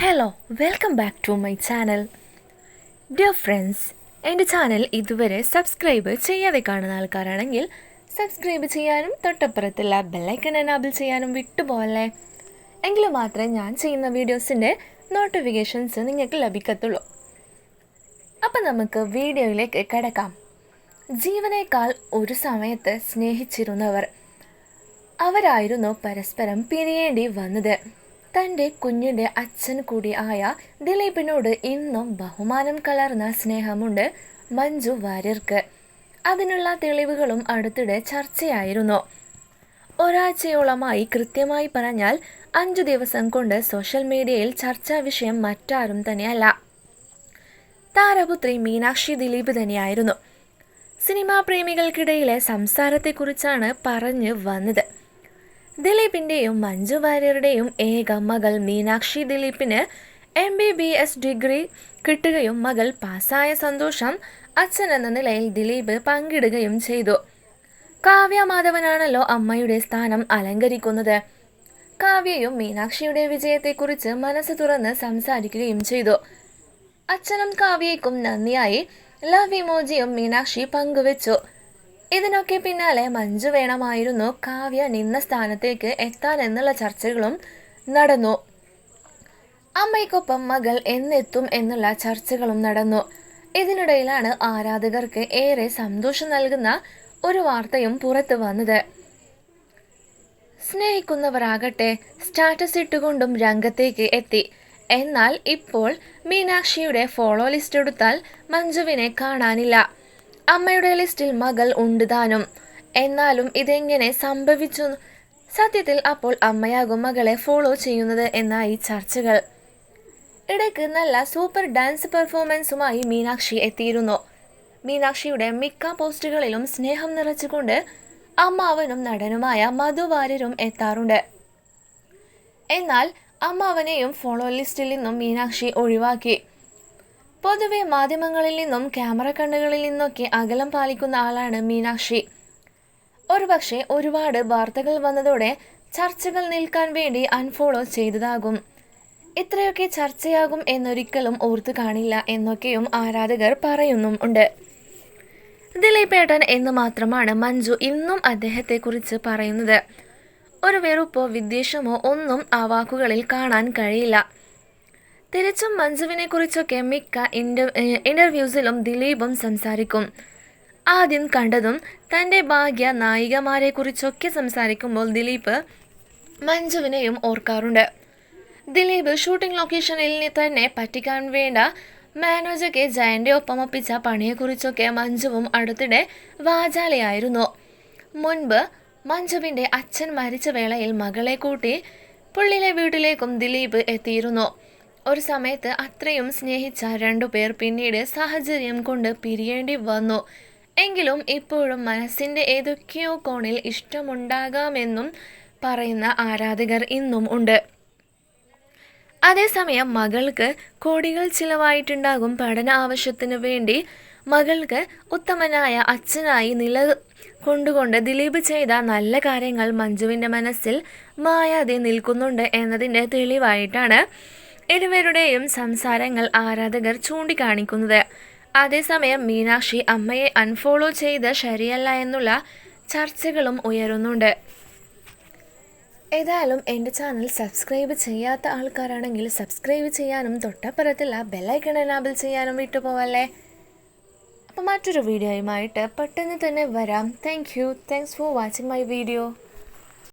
Hello welcome back to my channel dear friends എന്റെ channel ഇതുവരെ subscribe ചെയ്യാതെ കാണുന്ന ആൾക്കാരാണെങ്കിൽ സബ്സ്ക്രൈബ് ചെയ്യാനും തൊട്ടപ്പുറത്തുള്ള ബെല്ലൈക്കൺ എനാബിൾ ചെയ്യാനും വിട്ടുപോകല്ലേ? എങ്കിൽ മാത്രമേ ഞാൻ ചെയ്യുന്ന വീഡിയോസിന്റെ നോട്ടിഫിക്കേഷൻസ് നിങ്ങൾക്ക് ലഭിക്കത്തുള്ളൂ. അപ്പം നമുക്ക് വീഡിയോയിലേക്ക് കിടക്കാം. ജീവനേക്കാൾ ഒരു സമയത്ത് സ്നേഹിച്ചിരുന്നവർ. അവരായിരുന്നു പരസ്പരം പിരിയേണ്ടി വന്നത്. തന്റെ കുഞ്ഞിന്റെ അച്ഛൻ കൂടി ആയ ദിലീപിനോട് ഇന്നും ബഹുമാനം കലർന്ന സ്നേഹമുണ്ട് മഞ്ജു വാര്യർക്ക്. അതിനുള്ള തെളിവുകളും അടുത്തിടെ ചർച്ചയായിരുന്നു. ഒരാഴ്ചയോളമായി കൃത്യമായി പറഞ്ഞാൽ അഞ്ചു ദിവസം കൊണ്ട് സോഷ്യൽ മീഡിയയിൽ ചർച്ചാ വിഷയം മറ്റാരും തന്നെയല്ല. താരപുത്രി മീനാക്ഷി ദിലീപ് തന്നെയായിരുന്നു. സിനിമാ പ്രേമികൾക്കിടയിലെ സംസാരത്തെക്കുറിച്ചാണ് പറഞ്ഞു വന്നത്. ദിലീപിന്റെയും മഞ്ജു വാര്യരുടെയും ഏക മകൾ മീനാക്ഷി ദിലീപിന് M B B S degree കിട്ടുകയും മകൾ പാസ്സായ സന്തോഷം അച്ഛൻ എന്ന നിലയിൽ ദിലീപ് പങ്കിടുകയും ചെയ്തു. കാവ്യ മാധവനാണല്ലോ അമ്മയുടെ സ്ഥാനം അലങ്കരിക്കുന്നത്. കാവ്യയും മീനാക്ഷിയുടെ വിജയത്തെക്കുറിച്ച് മനസ്സ് തുറന്ന് സംസാരിക്കുകയും ചെയ്തു. അച്ഛനും കാവ്യയ്ക്കും നന്ദിയായി ലവ് ഇമോജിയും മീനാക്ഷി പങ്കുവച്ചു. ഇതിനൊക്കെ പിന്നാലെ മഞ്ജു വേണമായിരുന്നു കാവ്യ നിന്ന സ്ഥാനത്തേക്ക് എത്താൻ എന്നുള്ള ചർച്ചകളും നടന്നു. അമ്മയ്ക്കൊപ്പം മകൾ എന്നെത്തും എന്നുള്ള ചർച്ചകളും നടന്നു. ഇതിനിടയിലാണ് ആരാധകർക്ക് ഏറെ സന്തോഷം നൽകുന്ന ഒരു വാർത്തയും പുറത്തു വന്നത്. സ്നേഹിക്കുന്നവരാകട്ടെ സ്റ്റാറ്റസ് ഇട്ടുകൊണ്ടും രംഗത്തേക്ക് എത്തി. എന്നാൽ ഇപ്പോൾ മീനാക്ഷിയുടെ ഫോളോ ലിസ്റ്റ് എടുത്താൽ മഞ്ജുവിനെ കാണാനില്ല. അമ്മയുടെ ലിസ്റ്റിൽ മകൾ ഉണ്ട് താനും. എന്നാലും ഇതെങ്ങനെ സംഭവിച്ചു? സത്യത്തിൽ അപ്പോൾ അമ്മയാകും മകളെ ഫോളോ ചെയ്യുന്നത് എന്നായി ചർച്ചകൾ. ഇടയ്ക്ക് നല്ല സൂപ്പർ ഡാൻസ് പെർഫോമൻസുമായി മീനാക്ഷി എത്തിയിരുന്നു. മീനാക്ഷിയുടെ മിക്ക പോസ്റ്റുകളിലും സ്നേഹം നിറച്ചുകൊണ്ട് അമ്മാവനും നടനുമായ മധുവാര്യരും എത്താറുണ്ട്. എന്നാൽ അമ്മാവനെയും ഫോളോ ലിസ്റ്റിൽ നിന്നും മീനാക്ഷി ഒഴിവാക്കി. പൊതുവെ മാധ്യമങ്ങളിൽ നിന്നും ക്യാമറ കണ്ണുകളിൽ നിന്നൊക്കെ അകലം പാലിക്കുന്ന ആളാണ് മീനാക്ഷി. ഒരുപക്ഷെ ഒരുപാട് വാർത്തകൾ വന്നതോടെ ചർച്ചകൾ നിൽക്കാൻ വേണ്ടി അൺഫോളോ ചെയ്തതാകും. ഇത്രയൊക്കെ ചർച്ചയാകും എന്നൊരിക്കലും ഓർത്തു കാണില്ല എന്നൊക്കെയും ആരാധകർ പറയുന്നും ഉണ്ട്. ദിലീപേട്ടൻ എന്ന് മാത്രമാണ് മഞ്ജു ഇന്നും അദ്ദേഹത്തെക്കുറിച്ച് പറയുന്നത്. ഒരു വെറുപ്പോ വിദ്വേഷമോ ഒന്നും ആ വാക്കുകളിൽ കാണാൻ കഴിയില്ല. തിരിച്ചും മഞ്ജുവിനെ കുറിച്ചൊക്കെ മിക്ക ഇന്റർ ഇന്റർവ്യൂസിലും ദിലീപും സംസാരിക്കും. ആദ്യം കണ്ടതും തന്റെ ഭാഗ്യ നായികമാരെ കുറിച്ചൊക്കെ സംസാരിക്കുമ്പോൾ ദിലീപ് മഞ്ജുവിനെയും ഓർക്കാറുണ്ട്. ദിലീപ് ഷൂട്ടിംഗ് ലൊക്കേഷനിൽ തന്നെ പറ്റിക്കാൻ വേണ്ട മാനേജർക്ക് ജയന്റെ ഒപ്പം ഒപ്പിച്ച പണിയെക്കുറിച്ചൊക്കെ മഞ്ജുവും അടുത്തിടെ വാചാലയായിരുന്നു. മുൻപ് മഞ്ജുവിന്റെ അച്ഛൻ മരിച്ച വേളയിൽ മകളെ കൂട്ടി പുള്ളിലെ വീട്ടിലേക്കും ദിലീപ് എത്തിയിരുന്നു. ഒരു സമയത്ത് അത്രയും സ്നേഹിച്ച രണ്ടുപേർ പിന്നീട് സാഹചര്യം കൊണ്ട് പിരിയേണ്ടി വന്നു. എങ്കിലും ഇപ്പോഴും മനസ്സിന്റെ ഏതൊക്കെയോ കോണിൽ ഇഷ്ടമുണ്ടാകാമെന്നും പറയുന്ന ആരാധകർ ഇന്നും ഉണ്ട്. അതേസമയം മകൾക്ക് കോടികൾ ചിലവായിട്ടുണ്ടാകും പഠന ആവശ്യത്തിന് വേണ്ടി മകൾക്ക് ഉത്തമനായ അച്ഛനായി നില കൊണ്ടുകൊണ്ട് ദിലീപ് ചെയ്ത നല്ല കാര്യങ്ങൾ മഞ്ജുവിന്റെ മനസ്സിൽ മായാതെ നിൽക്കുന്നുണ്ട് എന്നതിന്റെ തെളിവായിട്ടാണ് ഇരുവരുടെയും സംസാരങ്ങൾ ആരാധകർ ചൂണ്ടിക്കാണിക്കുന്നത്. അതേസമയം മീനാക്ഷി അമ്മയെ അൺഫോളോ ചെയ്ത് ശരിയല്ല എന്നുള്ള ചർച്ചകളും ഉയരുന്നുണ്ട്. ഏതായാലും എന്റെ ചാനൽ സബ്സ്ക്രൈബ് ചെയ്യാത്ത ആൾക്കാരാണെങ്കിൽ സബ്സ്ക്രൈബ് ചെയ്യാനും തൊട്ടപ്പുറത്തുള്ള ബെല്ലൈക്കൺ എനാബിൾ ചെയ്യാനും വിട്ടുപോവല്ലേ? അപ്പോൾ മറ്റൊരു വീഡിയോയുമായിട്ട് പെട്ടെന്ന് തന്നെ വരാം. Thank you thanks for watching my video